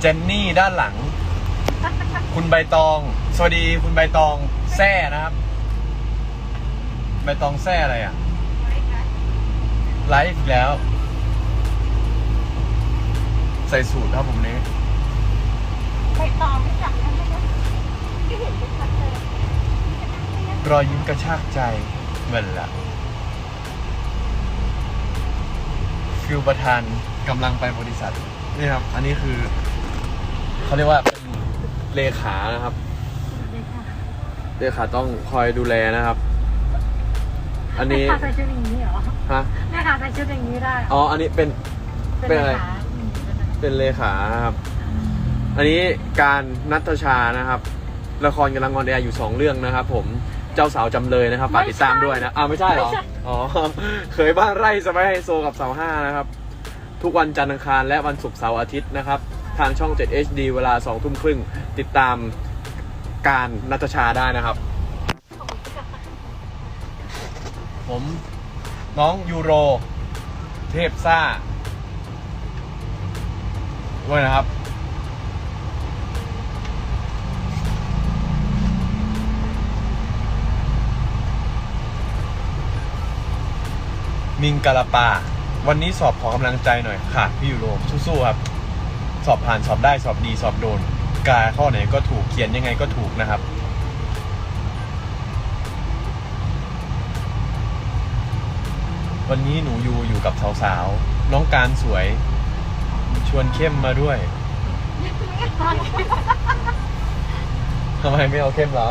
เจนนี่ด้านหลัง คุณใบตอง สวัสดีคุณใบตองแซ่นะครับ ใบตองแซ่อะไรอะ ไลฟ์อีกแล้ว ใส่สูตรครับผมนี้ ไปต่อไม่จับนะไม่ได้ไม่เห็นเป็นชัดเลยรอยยิ้มกระชากใจเหมือนละฟิลประธานกำลังไปบริษัท นี่ครับ อันนี้คือ เขาเรียกว่าเป็นเลขานะครับ เลขาต้องคอยดูแลนะครับ อันนี้แม่ค้าใส่ชุดอย่างนี้เหรอฮะแม่ค้าใส่ชุดอย่างนี้ได้เหรออ๋ออันนี้เป็นเป็นอะไรขาอืมเป็นอะไรเป็นเลขานะครับ อันนี้การนัทชานะครับ ละครกำลังออนแอร์อยู่สองเรื่องนะครับ ผมเจ้าสาวจำเลยนะครับฝากติดตามด้วยนะอ้าวไม่ใช่เหรออ๋อเคยบ้านไร่สมัยไฮโซกับเสาห้านะครับ ทุกวันจันทร์อังคารและวันศุกร์เสาร์อาทิตย์นะครับ ทางช่อง 7 HD เวลา2ทุ่มครึ่งติดตามการนัทชาได้นะครับ ผมน้องยูโร เทพซ่าด้วยนะครับ มิงกาลาปา วันนี้สอบขอกำลังใจหน่อยค่ะ พี่ยูโรสู้ๆครับ สอบผ่านสอบได้สอบดีสอบโดน กาข้อไหนก็ถูกเขียนยังไงก็ถูกนะครับ วันนี้หนูยูอยู่กับสาวๆน้องการสวย ชวนเข้มมาด้วยทำไมไม่เอาเข้มเหรอ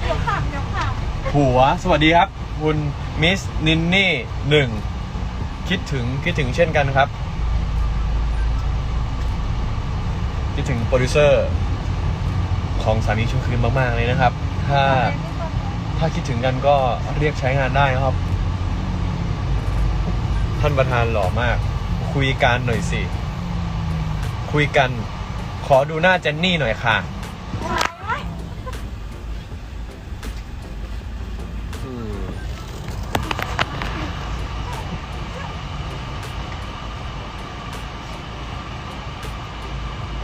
เดี๋ยวขับเดี๋ยวขับผัวสวัสดีครับ คุณมิสนินนี่หนึ่งคิดถึงคิดถึงเช่นกันครับ คิดถึงโปรดิวเซอร์ ของสามีชั่วคืนมาก ๆ เลยนะครับ ถ้าถ้าคิดถึงกันก็เรียกใช้งานได้นะครับ ท่านประธานหล่อมาก คุยกันหน่อยสิ คุยกัน ขอดูหน้าเจนนี่หน่อยค่ะ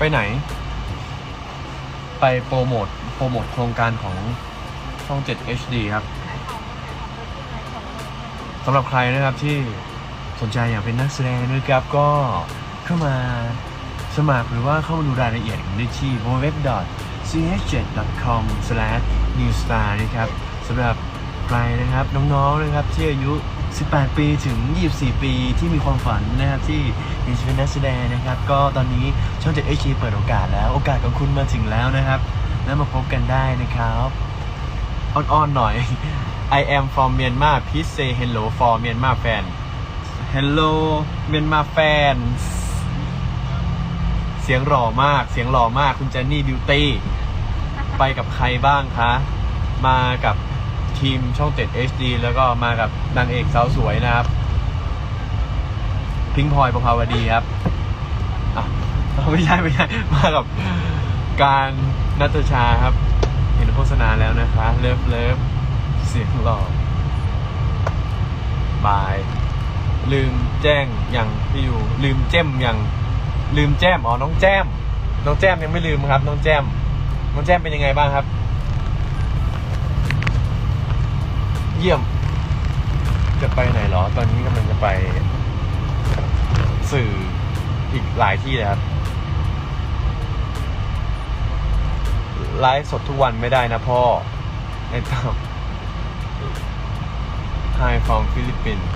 ไปไหน ไปโปรโมทโปรโมทโครงการของช่อง 7 HD ครับสำหรับใครนะครับที่สนใจอยากเป็นนักแสดงนะครับก็เข้ามาสมัครหรือว่าเข้ามาดูรายละเอียดกันได้ที่ www.ch7.com/newstar นะครับสำหรับใครนะครับน้องๆนะครับที่อายุ 18 ปีถึง 24 ปีที่มีความฝันนะครับที่อยากจะเป็นนักแสดงนะครับ ก็ตอนนี้ช่อง7 HD เปิดโอกาสแล้ว โอกาสของคุณมาถึงแล้วนะครับ แล้วมาพบกันได้นะครับอ่อนๆหน่อย I am from Myanmar please say hello for Myanmar fan hello Myanmar fans เสียงหล่อมาก เสียงหล่อมากคุณเจนนี่บิวตี้ ไปกับใครบ้างคะ มากับ ทีมช่องเจ็ด HD แล้วก็มากับนางเอกสาวสวยนะครับ พิงพลอยประภาวดีครับอะไม่ใช่ไม่ใช่มากับการนัตชาครับ เห็นโฆษณาแล้วนะคะ เลิฟเลิฟเสียงหล่อบาย ลืมแจ้งอย่างพี่อยู่ ลืมแจ้มอย่าง ลืมแจ้มอ๋อน้องแจ้ม น้องแจ้มยังไม่ลืมครับ น้องแจ้ม น้องแจ้มเป็นยังไงบ้างครับ เยี่ยม จะไปไหนเหรอ ตอนนี้กำลังจะไปสื่ออีกหลายที่เลยครับไลฟ์สดทุกวันไม่ได้นะพ่อไอ้ตาม Hi from ฟิลิปปินส์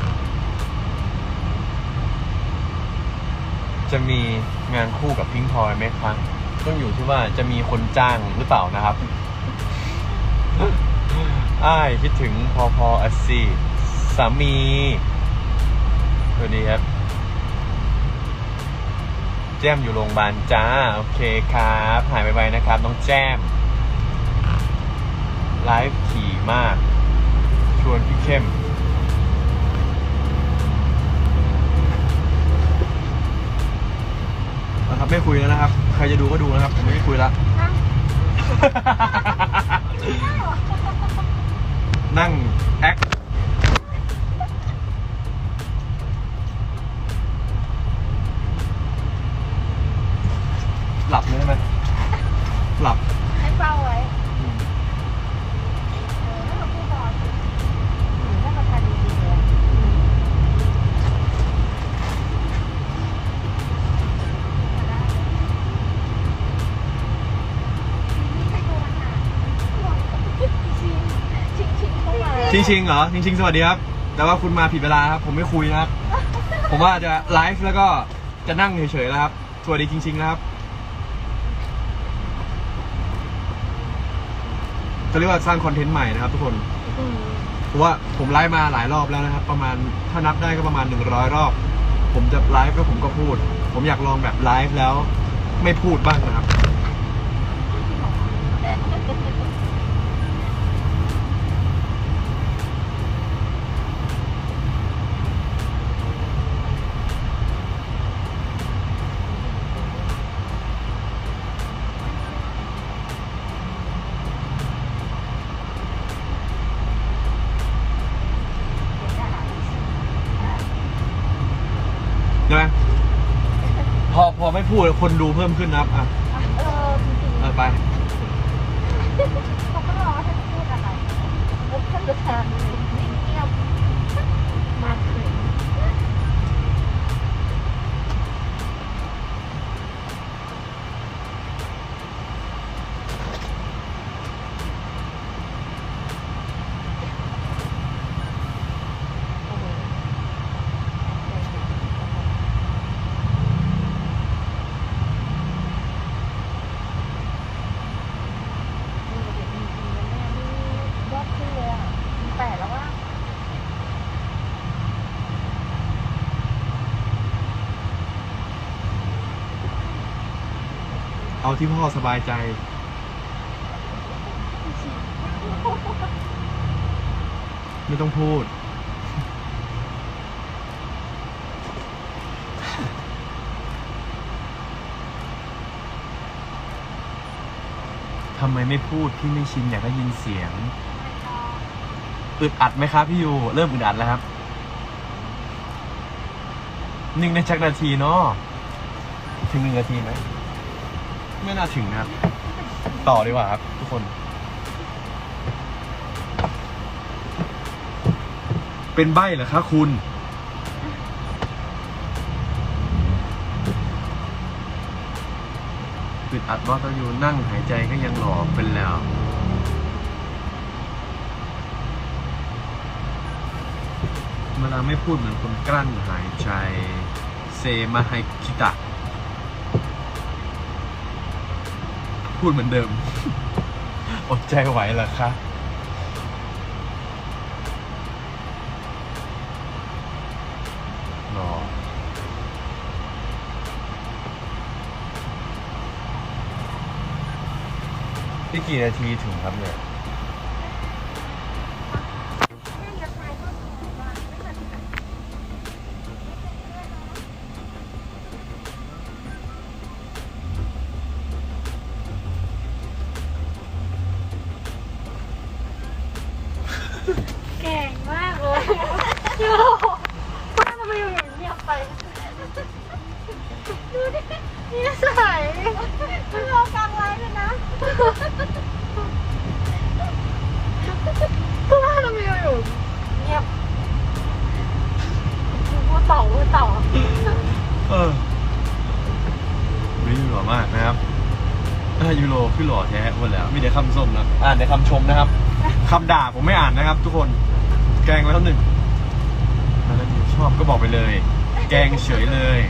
จะมีงานคู่กับพิงพลอยไหมครับต้องอยู่ที่ว่าจะมีคนจ้างหรือเปล่านะครับ อ้ายคิดถึงพอพออัสซีสามีสวัสดีครับ แจ้มอยู่โรงพยาบาลจ้า โอเคครับ หายไปๆนะครับ น้องแจ้มไลฟ์ขี่มาก ชวนพี่เข้ม นะครับไม่คุยแล้วนะครับ ใครจะดูก็ดูนะครับ ผมไม่คุยละ นั่งแอคหลับเลยไหมหลับ ให้เฝ้า ชิงชิงเหรอชิงชิงสวัสดีครับ แต่ว่าคุณมาผิดเวลาครับ ผมไม่คุยนะครับ ผมว่าจะไลฟ์แล้วก็จะนั่งเฉยๆแล้วครับ สวัสดีชิงชิงนะครับเขาเรียกว่าสร้างคอนเทนต์ใหม่นะครับ ทุกคนเพราะว่าผมไลฟ์มาหลายรอบแล้วนะครับ ประมาณถ้านับได้ก็ประมาณ100รอบ ผมจะไลฟ์แล้วผมก็พูด ผมอยากลองแบบไลฟ์แล้ว ไม่พูดบ้างนะครับ อพอไม่พูดคนดูเพิ่มขึ้นนะครับอะเออจริงเออไปๆเขาก็รอให้พูดอะไรแล้วท่านประธานนิ่งเงียบมากเลย ยอดขึ้นเลยอะมีแปดแล้วว่า เอาที่พ่อสบายใจ ไม่ต้องพูด ทำไมไม่พูด พี่ไม่ชินอยากได้ยินเสียง อึดอัดไหมครับพี่ยู เริ่มอึดอัดแล้วครับหนึ่งในจักนาทีเนาะถึงหนึ่งนาทีไหม ไม่น่าถึงนะครับ ต่อดีกว่าครับ ทุกคน เป็นใบเหรอคะคุณ ปิดอัดว่าก็อยู่นั่งหายใจก็ยังหลอเป็นแล้วเวลาไม่พูดเหมือนคนกลั้นหายใจ เซมาไฮคิตะ พูดเหมือนเดิม อดใจไหวเหรอคะรอพี่กี่นาทีถึงครับเนี่ย ยโย่ป้าทำไมอยู่อย่างเงียบไป ดูดินี่ใส่คุณรอกลางไว้เลยนะป้าทำไมอยู่อยู่เงียบพูดต่อพูดต่อเออนี่หล่อมากนะครับอ่ายูโรคือหล่อแท้หมดแล้วมีแต่คำชมนะอ่านแต่คำชมนะครับคำด่าผมไม่อ่านนะครับ ทุกคน แกล้งไว้เท่าหนึ่งแล้วยูชอบก็บอกไปเลย แกล้งเฉยเลย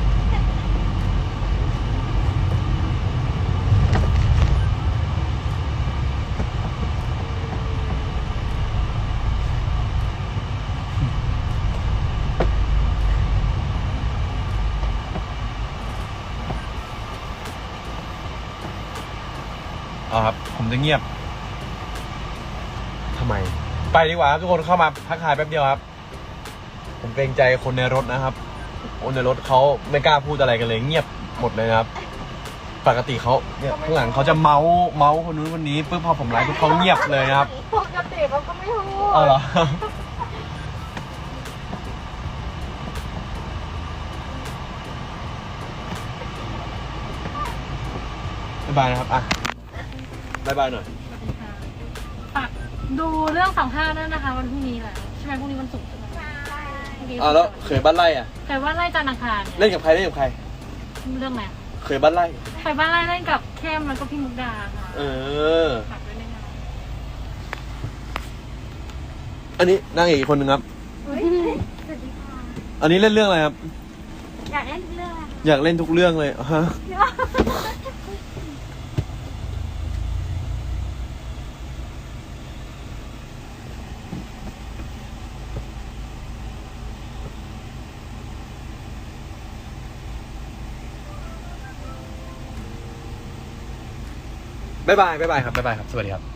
เอาครับ ผมจะเงียบ ไปดีกว่าครับทุกคนเข้ามาทักทายแป๊บเดียวครับ ผมเกรงใจคนในรถนะครับ คนในรถเขาไม่กล้าพูดอะไรกันเลย เงียบหมดเลยนะครับ ปกติเขาเนี่ยข้างหลังเขาจะเมาส์เมาส์คนนู้นคนนี้ปุ๊บพอผมไลฟ์ปุ๊บเขาเงียบเลยนะครับปกติเขาก็ไม่พูดเอาเหรอ บ๊ายบายนะครับ อะบ๊ายบายหน่อยฝาก ดูเรื่องสองห้านั่นนะคะ วันพรุ่งนี้แหละใช่ไหมพรุ่งนี้วันศุกร์ใช่อ้าแล้วเคยบ้านไร่อะเคยว่านไล่จันทร์อังคารเล่นกับใครเล่นกับใคร เรื่องไหนเคยบ้านไร่คยบ้านไร่เล่นกับเข้มแล้วก็พี่มุกดาค่ะเอออันนี้นางเอกีคนนึงครับสวัสดีค่ะอันนี้เล่นเรื่องอะไรครับ อยากเล่นเรื่องอยากเล่นทุกเรื่องเลยฮะ บายบายบายบายครับบายบายครับสวัสดีครับ